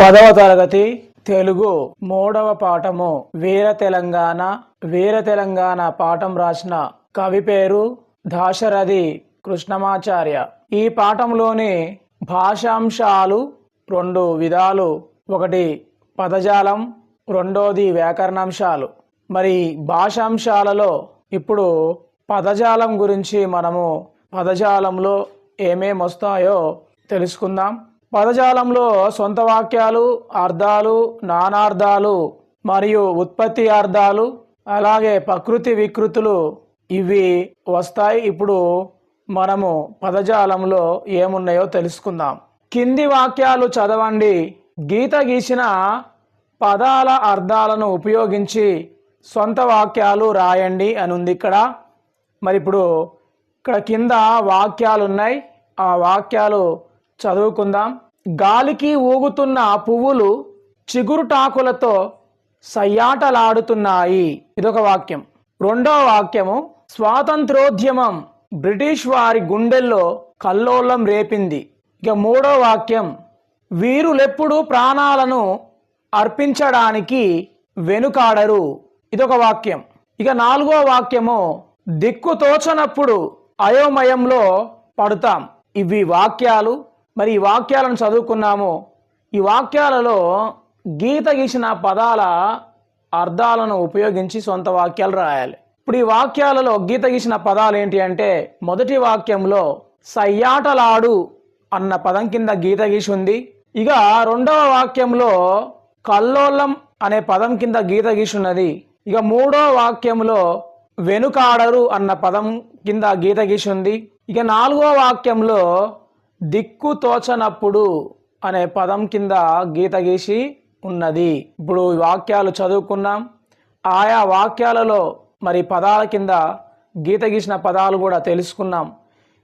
పదవ తరగతి తెలుగు మూడవ పాఠము. వీర తెలంగాణ వీర తెలంగాణ పాఠం రాసిన కవి పేరు దాశరథి కృష్ణమాచార్య. ఈ పాఠంలోని భాషాంశాలు రెండు విధాలు. ఒకటి పదజాలం రెండోది వ్యాకరణాంశాలు. మరి భాషాంశాలలో ఇప్పుడు పదజాలం గురించి మనము పదజాలంలో ఏమేమి వస్తాయో తెలుసుకుందాం. పదజాలంలో సొంత వాక్యాలు అర్థాలు నానార్థాలు మరియు ఉత్పత్తి అర్థాలు అలాగే ప్రకృతి వికృతులు ఇవి వస్తాయి. ఇప్పుడు మనము పదజాలంలో ఏమున్నాయో తెలుసుకుందాం. కింది వాక్యాలు చదవండి. గీత గీసిన పదాల అర్థాలను ఉపయోగించి సొంత వాక్యాలు రాయండి అని ఉంది ఇక్కడ. మరి ఇప్పుడు ఇక్కడ కింద వాక్యాలు ఉన్నాయి ఆ వాక్యాలు చదువుకుందాం. గాలికి ఊగుతున్న పువ్వులు చిగురుటాకులతో సయ్యాటలాడుతున్నాయి. ఇదొక వాక్యం. రెండో వాక్యము స్వాతంత్రోద్యమం బ్రిటిష్ వారి గుండెల్లో కల్లోలం రేపింది. ఇక మూడో వాక్యం వీరులెప్పుడు ప్రాణాలను అర్పించడానికి వెనుకాడరు. ఇదొక వాక్యం. ఇక నాలుగో వాక్యము దిక్కు తోచనప్పుడు అయోమయంలో పడతాం. ఇవి వాక్యాలు. మరి ఈ వాక్యాలను చదువుకున్నాము. ఈ వాక్యాలలో గీత గీసిన పదాల అర్థాలను ఉపయోగించి సొంత వాక్యాలు రాయాలి. ఇప్పుడు ఈ వాక్యాలలో గీత గీసిన పదాలు ఏంటి అంటే మొదటి వాక్యంలో సయ్యాటలాడు అన్న పదం కింద గీత గీసి ఉంది. ఇక రెండవ వాక్యంలో కల్లోలం అనే పదం కింద గీత గీసి ఉన్నది. ఇక మూడో వాక్యంలో వెనుకాడరు అన్న పదం కింద గీత గీసి ఉంది. ఇక నాలుగో వాక్యంలో దిక్కు తోచనప్పుడు అనే పదం కింద గీత గీసి ఉన్నది. ఇప్పుడు వాక్యాలు చదువుకున్నాం. ఆయా వాక్యాలలో మరి పదాల కింద గీత గీసిన పదాలు కూడా తెలుసుకున్నాం.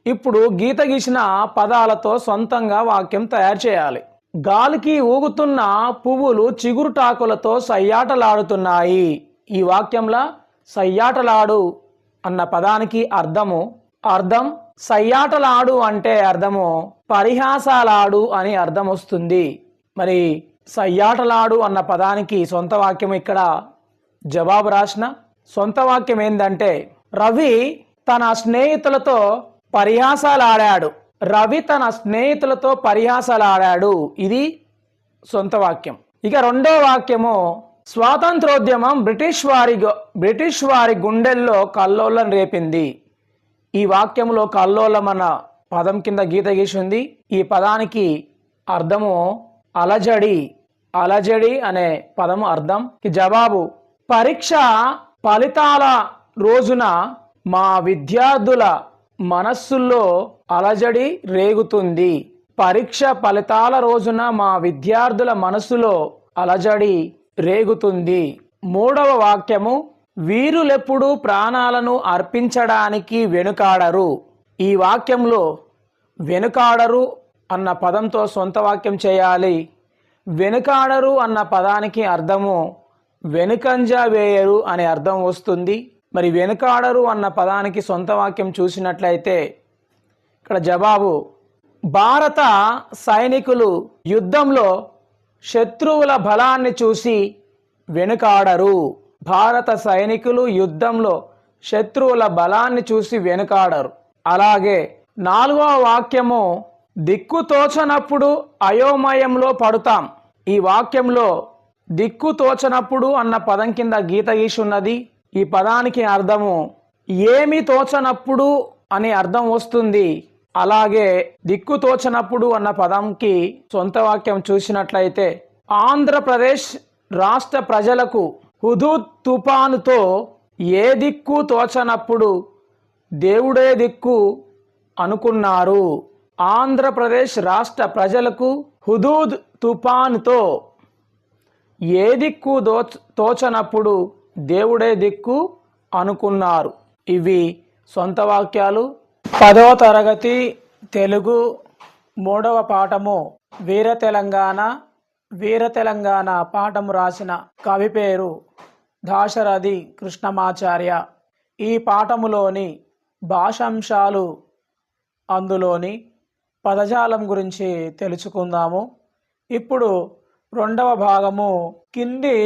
ఇప్పుడు గీత గీసిన పదాలతో సొంతంగా వాక్యం తయారు చేయాలి. గాలికి ఊగుతున్న పువ్వులు చిగురుటాకులతో సయ్యాటలాడుతున్నాయి. ఈ వాక్యంలో సయ్యాటలాడు అన్న పదానికి అర్థము అర్థం సయ్యాటలాడు అంటే అర్థము పరిహాసాలాడు అని అర్థం వస్తుంది. మరి సయ్యాటలాడు అన్న పదానికి సొంత వాక్యం ఇక్కడ జవాబు రాసిన. సొంత వాక్యం ఏంటంటే రవి తన స్నేహితులతో పరిహాసాలు ఆడాడు రవి తన స్నేహితులతో పరిహాసాలు ఆడాడు ఇది సొంత వాక్యం. ఇక రెండో వాక్యము స్వాతంత్రోద్యమం బ్రిటిష్ వారి బ్రిటిష్ వారి గుండెల్లో కల్లోలం రేపింది. ఈ వాక్యంలో కల్లోలం అన్న పదం కింద గీత గీసి ఉంది ఈ పదానికి అర్థము అలజడి. అలజడి అనే పదము అర్థం. జవాబు పరీక్ష ఫలితాల రోజున మా విద్యార్థుల మనస్సుల్లో అలజడి రేగుతుంది. పరీక్ష ఫలితాల రోజున మా విద్యార్థుల మనసులో అలజడి రేగుతుంది. మూడవ వాక్యము వీరులెప్పుడు ప్రాణాలను అర్పించడానికి వెనుకాడరు. ఈ వాక్యంలో వెనుకాడరు అన్న పదంతో సొంత వాక్యం చేయాలి. వెనుకాడరు అన్న పదానికి అర్థము వెనుకంజ వేయరు అనే అర్థం వస్తుంది. మరి వెనుకాడరు అన్న పదానికి సొంత వాక్యం చూసినట్లయితే ఇక్కడ జవాబు భారత సైనికులు యుద్ధంలో శత్రువుల బలాన్ని చూసి వెనుకాడరు. భారత సైనికులు యుద్ధంలో శత్రువుల బలాన్ని చూసి వెనుకాడరు. అలాగే నాలుగవ వాక్యము దిక్కు తోచనప్పుడు అయోమయంలో పడుతాం. ఈ వాక్యంలో దిక్కు తోచనప్పుడు అన్న పదం కింద గీత గీసున్నది. ఈ పదానికి అర్థము ఏమి తోచనప్పుడు అనే అర్థం వస్తుంది. అలాగే దిక్కు తోచనప్పుడు అన్న పదంకి సొంత వాక్యం చూసినట్లయితే ఆంధ్రప్రదేశ్ రాష్ట్ర ప్రజలకు హుదూద్ తుపానుతో ఏ దిక్కు తోచనప్పుడు దేవుడే దిక్కు అనుకున్నారు. ఆంధ్రప్రదేశ్ రాష్ట్ర ప్రజలకు హుదూద్ తుపాన్తో ఏ దిక్కు తోచనప్పుడు దేవుడే దిక్కు అనుకున్నారు. ఇవి సొంత వాక్యాలు. పదవ తరగతి తెలుగు మూడవ పాఠము వీర తెలంగాణ వీర తెలంగాణ పాఠము రాసిన కవి పేరు దాశరథి కృష్ణమాచార్య ఈ పాఠములోని భాషాంశాలు అందులోని పదజాలం గురించి తెలుసుకుందాము. ఇప్పుడు రెండవ భాగము కింది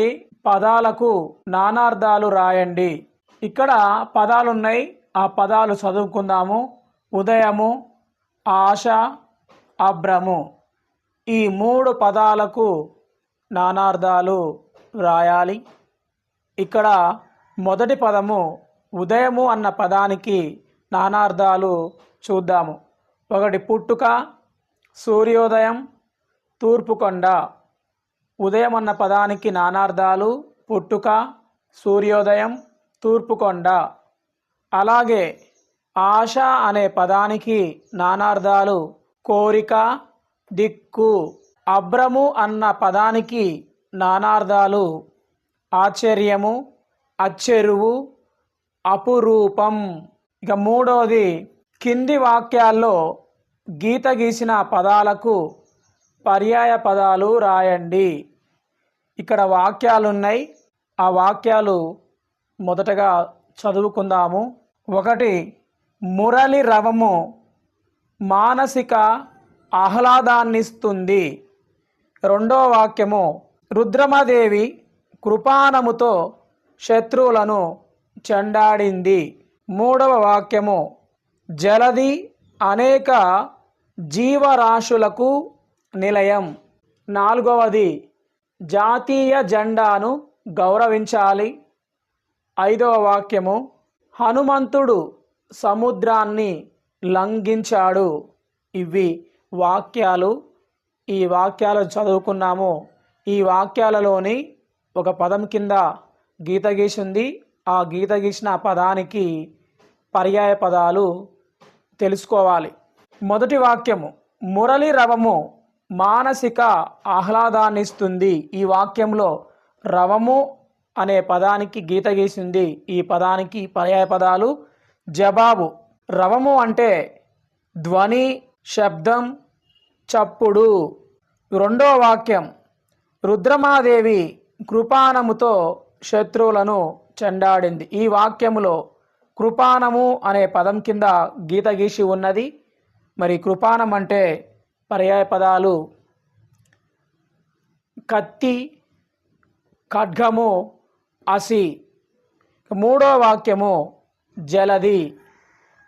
పదాలకు నానార్థాలు రాయండి. ఇక్కడ పదాలు ఉన్నాయి ఆ పదాలు చదువుకుందాము. ఉదయము ఆశ అభ్రము ఈ మూడు పదాలకు నానార్థాలు రాయాలి. ఇక్కడ మొదటి పదము ఉదయము అన్న పదానికి నానార్థాలు చూద్దాము. ఒకటి పుట్టుక సూర్యోదయం తూర్పుకొండ ఉదయం అన్న పదానికి నానార్థాలు పుట్టుక సూర్యోదయం తూర్పుకొండ అలాగే ఆశ అనే పదానికి నానార్థాలు కోరిక దిక్కు అభ్రము అన్న పదానికి నానార్థాలు ఆశ్చర్యము అచ్చెరువు అపురూపం. ఇక మూడవది కింది వాక్యాల్లో గీత గీసిన పదాలకు పర్యాయ పదాలు రాయండి. ఇక్కడ వాక్యాలు ఉన్నాయి ఆ వాక్యాలు మొదటగా చదువుకుందాము. ఒకటి మురళి రవము మానసిక ఆహ్లాదాన్నిస్తుంది. రెండో వాక్యము రుద్రమదేవి కృపాణముతో శత్రువులను చెండాడింది. మూడవ వాక్యము జలది అనేక జీవరాశులకు నిలయం నాలుగవది జాతీయ జెండాను గౌరవించాలి ఐదవ వాక్యము హనుమంతుడు సముద్రాన్ని లంఘించాడు ఇవి వాక్యాలు. ఈ వాక్యాలు చదువుకున్నాము. ఈ వాక్యాలలోని ఒక పదం కింద గీత గీసింది. ఆ గీత గీసిన పదానికి పర్యాయ పదాలు తెలుసుకోవాలి. మొదటి వాక్యము మురళి రవము మానసిక ఆహ్లాదాన్నిస్తుంది. ఈ వాక్యంలో రవము అనే పదానికి గీత గీసింది. ఈ పదానికి పర్యాయ పదాలు జవాబు రవము అంటే ధ్వని శబ్దం చప్పుడు. రెండో వాక్యం రుద్రమాదేవి కృపానముతో శత్రువులను చెండాడింది. ఈ వాక్యములో కృపానము అనే పదం కింద గీత గీసి ఉన్నది. మరి కృపానం అంటే పర్యాయ పదాలు. కత్తి ఖడ్గము అసి. మూడో వాక్యము జలది.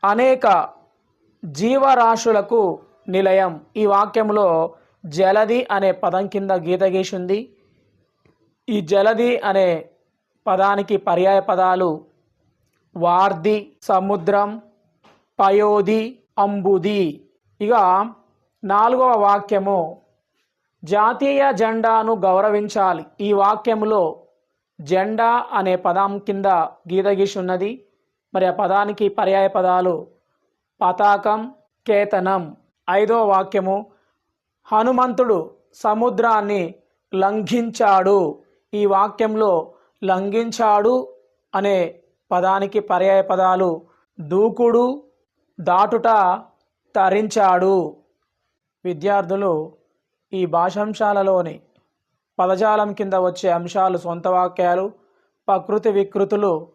అనేక జీవరాశులకు నిలయం. ఈ వాక్యంలో జలది అనే పదం కింద గీత గీసింది. ఈ జలది అనే పదానికి పర్యాయ పదాలు వార్ది సముద్రం పయోది అంబుది ఇక నాలుగవ వాక్యము జాతీయ జెండాను గౌరవించాలి. ఈ వాక్యములో జెండా అనే పదం కింద గీత గీసున్నది. మరి ఆ పదానికి పర్యాయ పదాలు పతాకం కేతనం. ఐదో వాక్యము హనుమంతుడు సముద్రాన్ని లంఘించాడు. ఈ వాక్యంలో లంఘించాడు అనే పదానికి పర్యాయ పదాలు దూకుడు దాటుట తరించాడు. విద్యార్థులు ఈ భాషాంశాలలోని పదజాలం కింద వచ్చే అంశాలు సొంత వాక్యాలు ప్రకృతి వికృతులు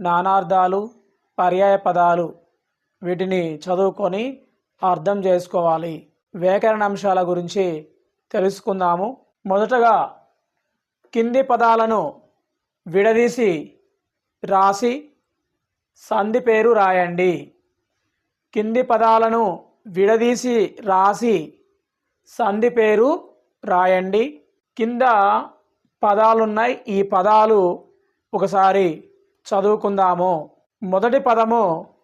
నానార్థాలు పర్యాయ పదాలు వీటిని చదువుకొని అర్థం చేసుకోవాలి. వ్యాకరణ అంశాల గురించి తెలుసుకుందాము. మొదటగా కింది పదాలను విడదీసి రాసి సంధి పేరు రాయండి. కింది పదాలను విడదీసి రాసి సంధి పేరు రాయండి. కింద పదాలున్నాయి. ఈ పదాలు ఒకసారి చదువుకుందాము. మొదటి పదము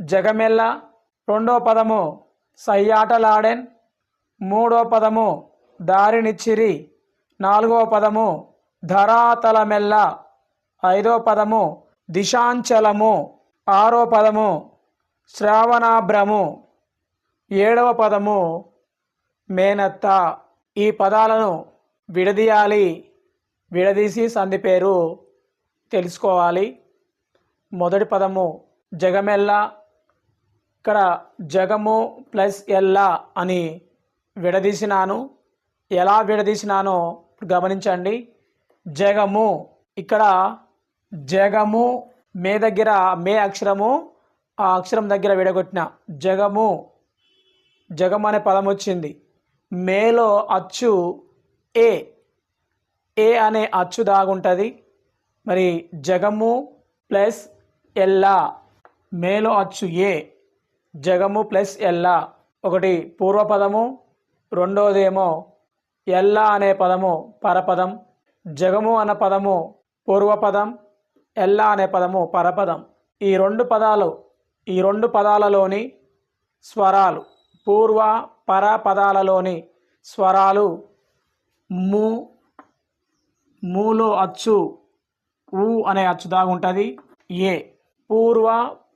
జగమెల్ల రెండో పదము సయ్యాటలాడెన్ మూడో పదము దారినిచ్చిరి. నాలుగవ పదము ధరాతలమెల్ల. ఐదో పదము దిశాంచలము. ఆరో పదము శ్రావణాభ్రము. ఏడవ పదము మేనత్త. ఈ పదాలను విడదీయాలి. విడదీసి సంధి పేరు తెలుసుకోవాలి. మొదటి పదము జగమెల్ల. ఇక్కడ జగము ప్లస్ ఎల్ల అని విడదీసినాను. ఎలా విడదీసినానో గమనించండి. జగము ఇక్కడ జగము మే దగ్గర మే అక్షరము ఆ అక్షరం దగ్గర విడగొట్టిన జగము జగం అనే పదం వచ్చింది. మేలో అచ్చు ఏ ఏ అనే అచ్చు దాగుంటుంది. మరి జగము ప్లస్ ఎల్లా మేలో అచ్చు ఏ జగము ప్లస్ ఎల్లా. ఒకటి పూర్వపదము రెండోదేమో ఎల్లా అనే పదము పరపదం జగము అన్న పదము పూర్వపదం ఎల్లా అనే పదము పరపదం. ఈ రెండు పదాలు ఈ రెండు పదాలలోని స్వరాలు పూర్వ పర పదాలలోని స్వరాలు ము మూలో అచ్చు ఊ అనే అచ్చు దాగుంటుంది ఏ పూర్వ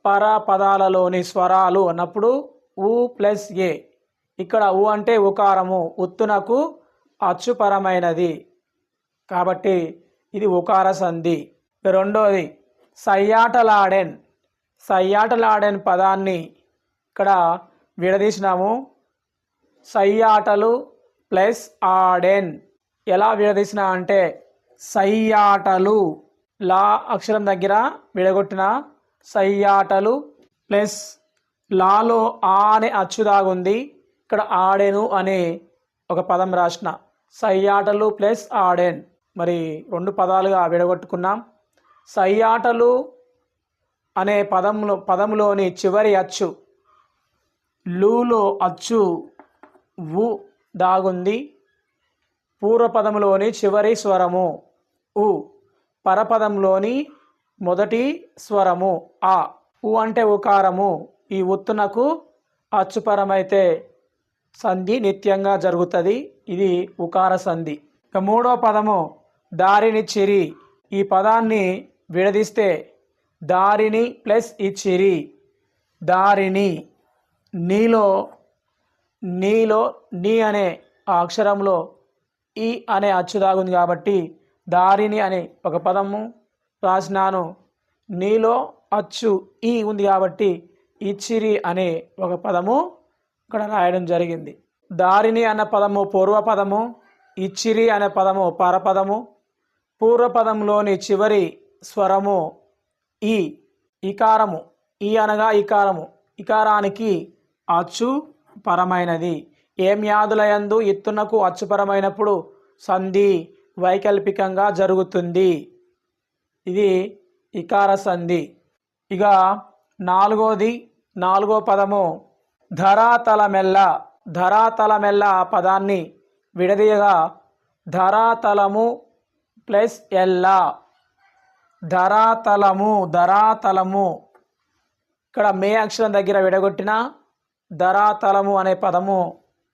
పర పదాలలోని స్వరాలు అన్నప్పుడు ఊ ప్లస్ ఏ. ఇక్కడ ఊ అంటే ఉకారము ఉత్తునకు అచ్చుపరమైనది. కాబట్టి ఇది ఉకార సంధి. రెండోది సయ్యాటలాడెన్. సయ్యాటలాడెన్ పదాన్ని ఇక్కడ విడదీసినాము. సయ్యాటలు ప్లస్ ఆడెన్. ఎలా విడదీసిన అంటే సయ్యాటలు. లా అక్షరం దగ్గర విడగొట్టిన సయ్యాటలు ప్లస్ లాలో ఆ అనే అచ్చుదాగుంది ఇక్కడ ఆడెను అనే ఒక పదం రాసిన. సయ్యాటలు ప్లస్ ఆడెన్. మరి రెండు పదాలుగా విడగొట్టుకున్నాం. సయ్యాటలు అనే పదంలో పదంలోని చివరి అచ్చు లూలో అచ్చు ఉ దాగుంది. పూర్వపదంలోని చివరి స్వరము ఉ. పరపదంలోని మొదటి స్వరము ఆ. ఉ అంటే ఉకారము. ఈ ఉత్తునకు అచ్చుపరమైతే సంధి నిత్యంగా జరుగుతుంది. ఇది ఉకార సంధి. ఇక మూడో పదము దారిని చిరి. ఈ పదాన్ని విడదీస్తే దారిని ప్లస్ ఈ చిరి. దారిని నీలో నీలో నీ అనే ఆ అక్షరంలో ఈ అనే అచ్చు దాగుంది కాబట్టి దారిని అనే ఒక పదము రాసినాను. నీలో అచ్చు ఈ ఉంది కాబట్టి ఇచ్చిరి అనే ఒక పదము ఇక్కడ రాయడం జరిగింది. దారిని అన్న పదము పూర్వపదము ఇచ్చిరి అనే పదము పరపదము పూర్వపదంలోని చివరి స్వరము ఈ ఇకారము. ఈ అనగా ఇకారము. ఇకారానికి అచ్చు పరమైనది. ఏం యాదులయందు ఇత్తునకు అచ్చుపరమైనప్పుడు సంధి వైకల్పికంగా జరుగుతుంది. ఇది ఇకార సంధి. ఇక నాలుగోది నాలుగో పదము ధరాతలమెల్ల. ధరాతలమెల్ల పదాన్ని విడదీయగా ధరాతలము ప్లస్ ఎల్లా. ధరాతలము ధరాతలము. ఇక్కడ మే అక్షరం దగ్గర విడగొట్టిన ధరాతలము అనే పదము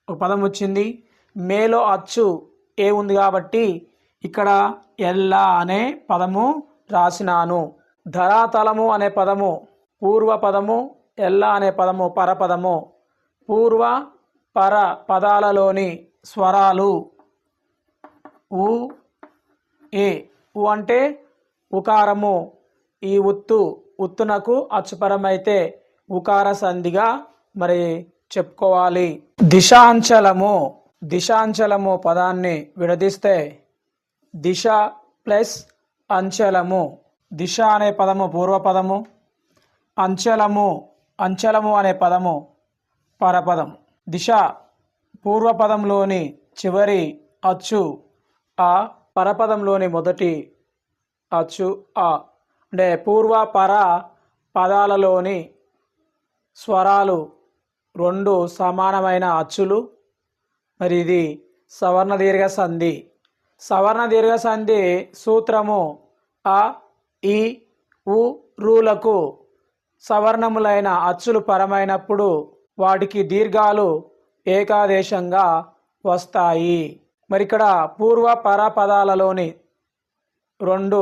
ఒక పదం వచ్చింది. మేలో అచ్చు ఏ ఉంది కాబట్టి ఇక్కడ ఎల్లా అనే పదము రాసినాను. ధరాతలము అనే పదము పూర్వ పదము ఎల్లా అనే పదము పరపదము. పూర్వ పర పదాలలోని స్వరాలు ఉ ఏ. ఉ అంటే ఉకారము. ఈ ఉత్తు ఉత్తునకు అచ్చుపరమైతే ఉకార సంధిగా మరి చెప్పుకోవాలి. దిశాంచలము. దిశాంచలము పదాన్ని విడదీస్తే దిశ ప్లస్ అంచలము. దిశ అనే పదము పూర్వపదము. అంచలము అంచలము అనే పదము పరపదం దిశ పూర్వపదంలోని చివరి అచ్చు ఆ పరపదంలోని మొదటి అచ్చు ఆ. అంటే పూర్వ పర పదాలలోని స్వరాలు రెండు సమానమైన అచ్చులు. మరి ఇది సవర్ణ దీర్ఘ సంధి. సవర్ణ దీర్ఘ సంధి సూత్రము అ ఈ ఉ రూలకు సవర్ణములైన అచ్చులు పరమైనప్పుడు వాటికి దీర్ఘాలు ఏకాదేశంగా వస్తాయి. మరి ఇక్కడ పూర్వ పరపదాలలోని రెండు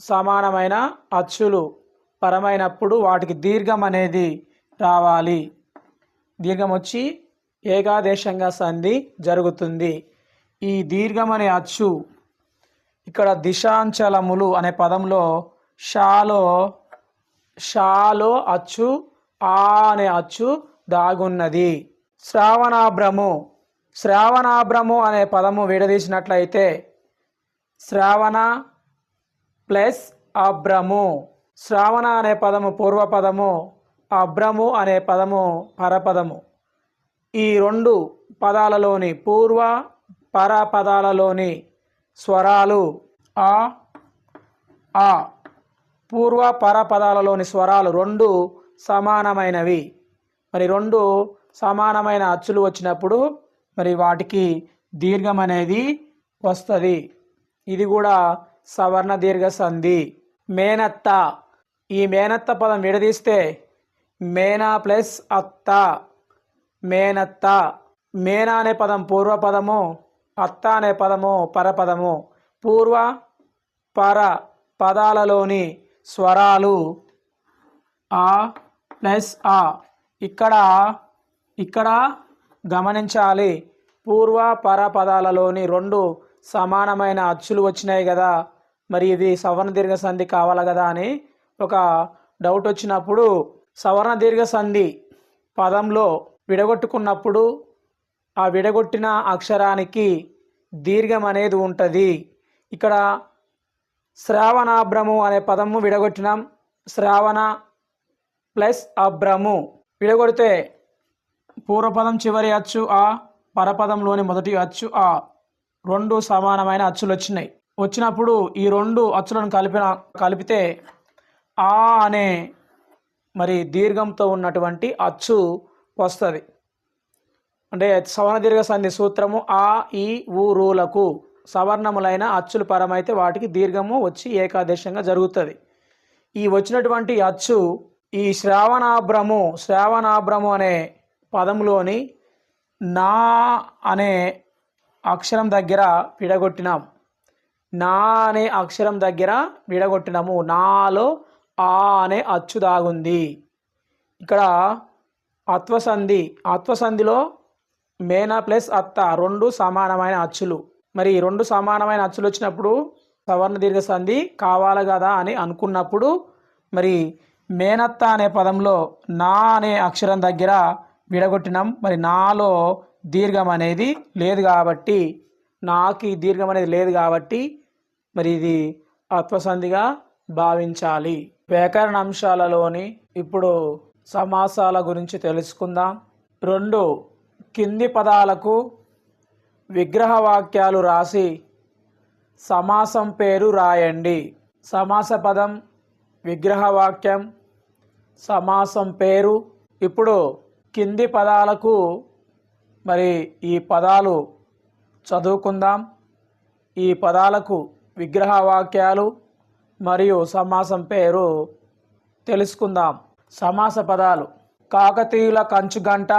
సమానమైన అచ్చులు పరమైనప్పుడు వాటికి దీర్ఘం అనేది రావాలి. దీర్ఘం వచ్చి ఏకాదేశంగా సంధి జరుగుతుంది. ఈ దీర్ఘం అనే అచ్చు ఇక్కడ దిశాంచలములు అనే పదంలో షాలో షాలో అచ్చు ఆ అనే అచ్చు దాగున్నది. శ్రావణాభ్రము. శ్రావణాభ్రము అనే పదము విడదీసినట్లయితే శ్రావణ ప్లస్ అభ్రము. శ్రావణ అనే పదము పూర్వపదము అభ్రము అనే పదము పరపదము. ఈ రెండు పదాలలోని పూర్వ పరపదాలలోని స్వరాలు ఆ ఆ. పూర్వ పరపదాలలోని స్వరాలు రెండు సమానమైనవి. మరి రెండు సమానమైన అచ్చులు వచ్చినప్పుడు మరి వాటికి దీర్ఘం అనేది వస్తుంది. ఇది కూడా సవర్ణ దీర్ఘ సంధి. మేనత్త. ఈ మేనత్త పదం విడదీస్తే మేనా ప్లస్ అత్త. మేనత్త. మేనా అనే పదం పూర్వపదము అత్త అనే పదము పరపదము. పూర్వ పర పదాలలోని స్వరాలు ఆ ప్లస్ ఆ. ఇక్కడ ఇక్కడ గమనించాలి. పూర్వ పర పదాలలోని రెండు సమానమైన అచ్చులు వచ్చినాయి కదా. మరి ఇది సవర్ణ దీర్ఘ సంధి కావాలి కదా అని ఒక డౌట్ వచ్చినప్పుడు సవర్ణ దీర్ఘ సంధి పదంలో విడగొట్టుకున్నప్పుడు ఆ విడగొట్టిన అక్షరానికి దీర్ఘం అనేది ఉంటుంది. ఇక్కడ శ్రావణాభ్రము అనే పదము విడగొట్టినాం. శ్రావణ ప్లస్ అభ్రము విడగొడితే పూర్వపదం చివరి అచ్చు ఆ పరపదంలోని మొదటి అచ్చు ఆ. రెండు సమానమైన అచ్చులు వచ్చినాయి వచ్చినప్పుడు ఈ రెండు అచ్చులను కలిపిన కలిపితే ఆ అనే మరి దీర్ఘంతో ఉన్నటువంటి అచ్చు వస్తుంది. అంటే సవర్ణ దీర్ఘ సంధి సూత్రము ఆ ఈ ఊ రూలకు సవర్ణములైన అచ్చులు పరమైతే వాటికి దీర్ఘము వచ్చి ఏకాదేశంగా జరుగుతుంది. ఈ వచ్చినటువంటి అచ్చు ఈ శ్రావణాభ్రము శ్రావణాభ్రము అనే పదంలోని నా అనే అక్షరం దగ్గర విడగొట్టినాం. నా అనే అక్షరం దగ్గర విడగొట్టినాము. నాలో ఆ అనే అచ్చు దాగుంది. ఇక్కడ అత్వసంధి అత్వసంధిలో మేనా ప్లస్ అత్త రెండు సమానమైన అచ్చులు. మరి రెండు సమానమైన అచ్చులు వచ్చినప్పుడు సవర్ణ దీర్ఘ సంధి కావాలి కదా అని అనుకున్నప్పుడు మరి మేనత్త అనే పదంలో నా అనే అక్షరం దగ్గర విడగొట్టినాం. మరి నాలో దీర్ఘం అనేది లేదు కాబట్టి నాకు ఈ దీర్ఘం అనేది లేదు కాబట్టి మరి ఇది అత్వసంధిగా భావించాలి. వ్యాకరణ అంశాలలోని ఇప్పుడు సమాసాల గురించి తెలుసుకుందాం. రెండు కింది పదాలకు విగ్రహ వాక్యాలు రాసి సమాసం పేరు రాయండి. సమాస పదం విగ్రహ వాక్యం సమాసం పేరు. ఇప్పుడు కింది పదాలకు మరి ఈ పదాలు చదువుకుందాం. ఈ పదాలకు విగ్రహ వాక్యాలు మరియు సమాసం పేరు తెలుసుకుందాం. సమాస పదాలు కాకతీయుల కంచు గంట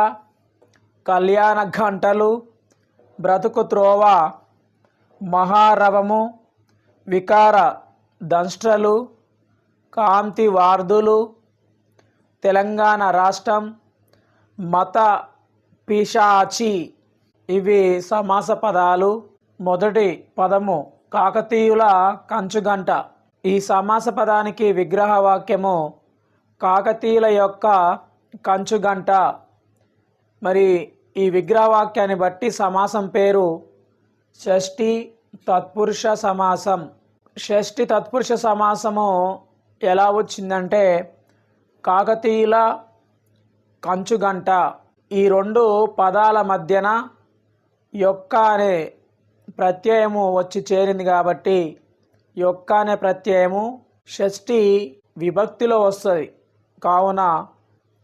కళ్యాణ గంటలు బ్రతుకు త్రోవ మహారవము వికార దంష్టలు కాంతి వార్దులు తెలంగాణ రాష్ట్రం మత పిశాచి. ఇవి సమాస పదాలు. మొదటి పదము కాకతీయుల కంచుగంట. ఈ సమాస పదానికి విగ్రహ వాక్యము కాకతీయుల యొక్క కంచుగంట. మరి ఈ విగ్రహ వాక్యాన్ని బట్టి సమాసం పేరు షష్ఠి తత్పురుష సమాసం. షష్ఠి తత్పురుష సమాసము ఎలా వచ్చిందంటే కాకతీయుల కంచుగంట. ఈ రెండు పదాల మధ్యన యొక్క అనే ప్రత్యయము వచ్చి చేరింది కాబట్టి యొక్క అనే ప్రత్యయము షష్ఠి విభక్తిలో వస్తుంది. కావున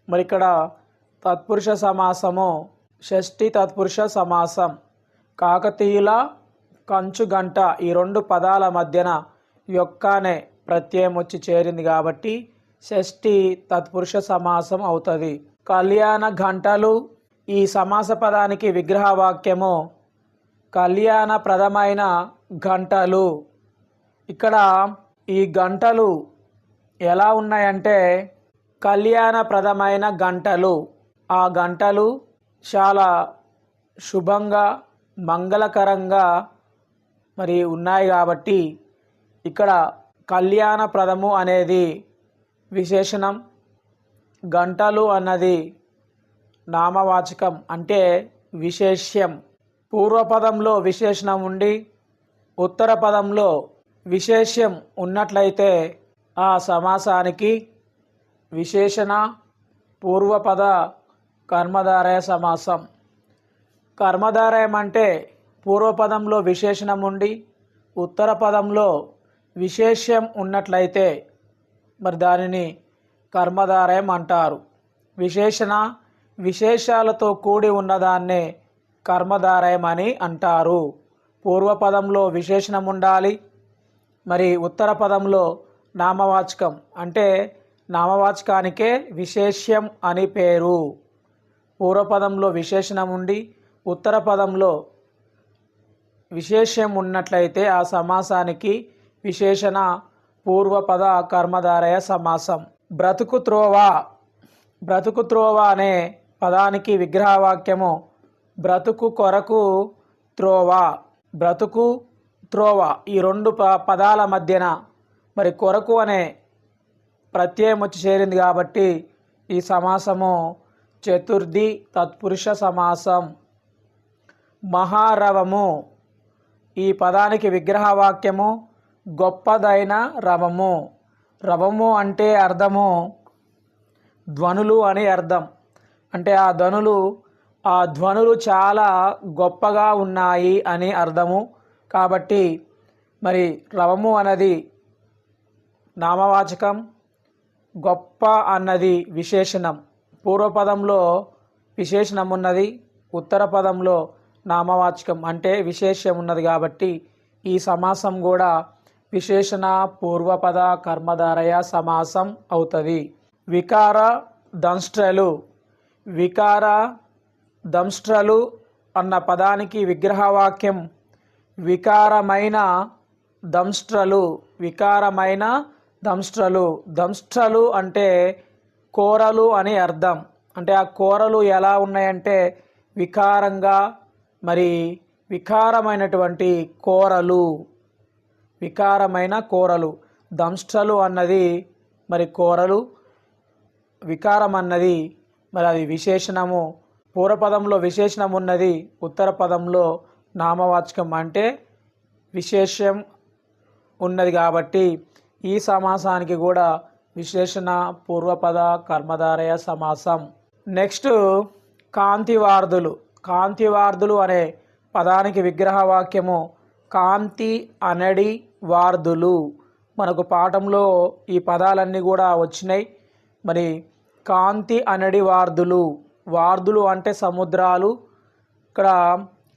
మరి ఇక్కడ తత్పురుష సమాసము షష్ఠి తత్పురుష సమాసం. కాకతీయుల కంచుగంట ఈ రెండు పదాల మధ్యన యొక్క అనే ప్రత్యయం వచ్చి చేరింది కాబట్టి షష్ఠి తత్పురుష సమాసం అవుతుంది. కళ్యాణ గంటలు ఈ సమాస పదానికి విగ్రహ వాక్యము కళ్యాణప్రదమైన గంటలు ఇక్కడ ఈ గంటలు ఎలా ఉన్నాయంటే కళ్యాణప్రదమైన గంటలు ఆ గంటలు చాలా శుభంగా మంగళకరంగా మరి ఉన్నాయి కాబట్టి ఇక్కడ కళ్యాణప్రదము అనేది విశేషణం. గంటలు అన్నది నామవాచకం అంటే విశేష్యం. పూర్వపదంలో విశేషణం ఉండి ఉత్తర పదంలో విశేష్యం ఉన్నట్లయితే ఆ సమాసానికి విశేషణ పూర్వపద కర్మధారయ సమాసం. కర్మధారయం అంటే పూర్వపదంలో విశేషణం ఉండి ఉత్తర పదంలో విశేష్యం ఉన్నట్లయితే మరి దానిని కర్మధారయం అంటారు. విశేషణ విశేషాలతో కూడి ఉన్నదాన్నే కర్మధారయం అని అంటారు. పూర్వపదంలో విశేషణం ఉండాలి మరి ఉత్తర పదంలో నామవాచకం అంటే నామవాచకానికే విశేష్యం అని పేరు. పూర్వపదంలో విశేషణం ఉండి ఉత్తర పదంలో విశేష్యం ఉన్నట్లయితే ఆ సమాసానికి విశేషణ పూర్వపద కర్మధారయ సమాసం. బ్రతుకు త్రోవ. బ్రతుకు త్రోవ అనే పదానికి విగ్రహవాక్యము బ్రతుకు కొరకు త్రోవ. బ్రతుకు త్రోవ. ఈ రెండు ప పదాల మధ్యన మరి కొరకు అనే ప్రత్యయం వచ్చి చేరింది కాబట్టి ఈ సమాసము చతుర్థి తత్పురుష సమాసం. మహారవము. ఈ పదానికి విగ్రహవాక్యము గొప్పదైన రవము. రవము అంటే అర్థము. ధ్వనులు అని అర్థం. అంటే ఆ ధ్వనులు ఆ ధ్వనులు చాలా గొప్పగా ఉన్నాయి అని అర్థము. కాబట్టి మరి రవము అన్నది నామవాచకం గొప్ప అన్నది విశేషణం. పూర్వపదంలో విశేషణం ఉన్నది ఉత్తర పదంలో నామవాచకం అంటే విశేషం ఉన్నది కాబట్టి ఈ సమాసం కూడా విశేషణ పూర్వపద కర్మధారయ సమాసం అవుతుంది. వికార దంష్ట్రలు. వికార దంష్ట్రలు అన్న పదానికి విగ్రహవాక్యం వికారమైన దంష్ట్రలు. వికారమైన దంష్ట్రలు. దంష్ట్రలు అంటే కూరలు అని అర్థం. అంటే ఆ కూరలు ఎలా ఉన్నాయంటే వికారంగా మరి వికారమైనటువంటి కూరలు. వికారమైన కూరలు. దంష్టలు అన్నది మరి కూరలు. వికారం అన్నది మరి అది విశేషణము. పూర్వపదంలో విశేషణం ఉన్నది. ఉత్తర పదంలో నామవాచకం అంటే విశేషం ఉన్నది కాబట్టి ఈ సమాసానికి కూడా విశేషణ పూర్వపద కర్మధారయ సమాసం. నెక్స్ట్ కాంతివార్ధులు. కాంతివార్ధులు అనే పదానికి విగ్రహవాక్యము కాంతి అనడి వార్ధులు. మనకు పాఠంలో ఈ పదాలన్నీ కూడా వచ్చినాయి. మరి కాంతి అనడి వార్ధులు. వార్ధులు అంటే సముద్రాలు. ఇక్కడ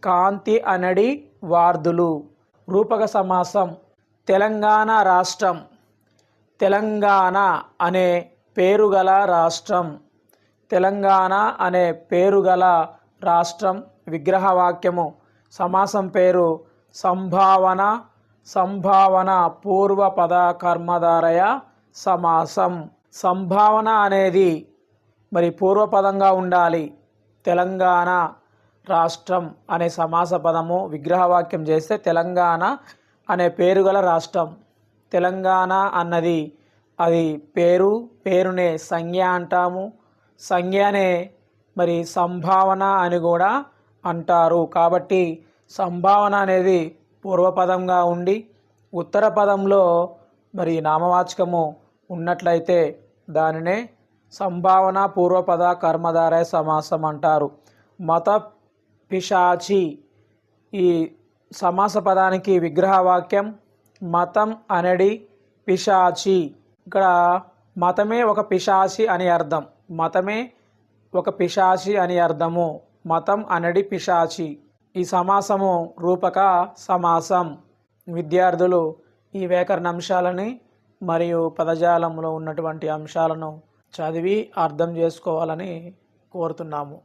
కాంతి అనడి వార్ధులు. రూపక సమాసం. తెలంగాణ రాష్ట్రం. తెలంగాణ అనే పేరుగల రాష్ట్రం. తెలంగాణ అనే పేరుగల రాష్ట్రం. విగ్రహవాక్యము సమాసం పేరు సంభావన సంభావన పూర్వపద కర్మధారయ సమాసం. సంభావన అనేది మరి పూర్వపదంగా ఉండాలి. తెలంగాణ రాష్ట్రం అనే సమాస పదము విగ్రహవాక్యం చేస్తే తెలంగాణ అనే పేరు గల రాష్ట్రం. తెలంగాణ అన్నది అది పేరు పేరునే సంజ్ఞ అంటాము. సంజ్ఞనే మరి సంభావన అని కూడా అంటారు. కాబట్టి సంభావన అనేది పూర్వపదంగా ఉండి ఉత్తర పదంలో మరి నామవాచకము ఉన్నట్లయితే దానినే సంభావన పూర్వపద కర్మధారయ సమాసం అంటారు. మత పిశాచి ఈ సమాస పదానికి విగ్రహవాక్యం మతం అనడి పిశాచి. ఇక్కడ మతమే ఒక పిశాచి అని అర్థం. మతమే ఒక పిశాచి అని అర్థము. మతం అనడి పిశాచి. ఈ సమాసము రూపక సమాసం. విద్యార్థులు ఈ వ్యాకరణ అంశాలని మరియు పదజాలంలో ఉన్నటువంటి అంశాలను చదివి అర్థం చేసుకోవాలని కోరుతున్నాము.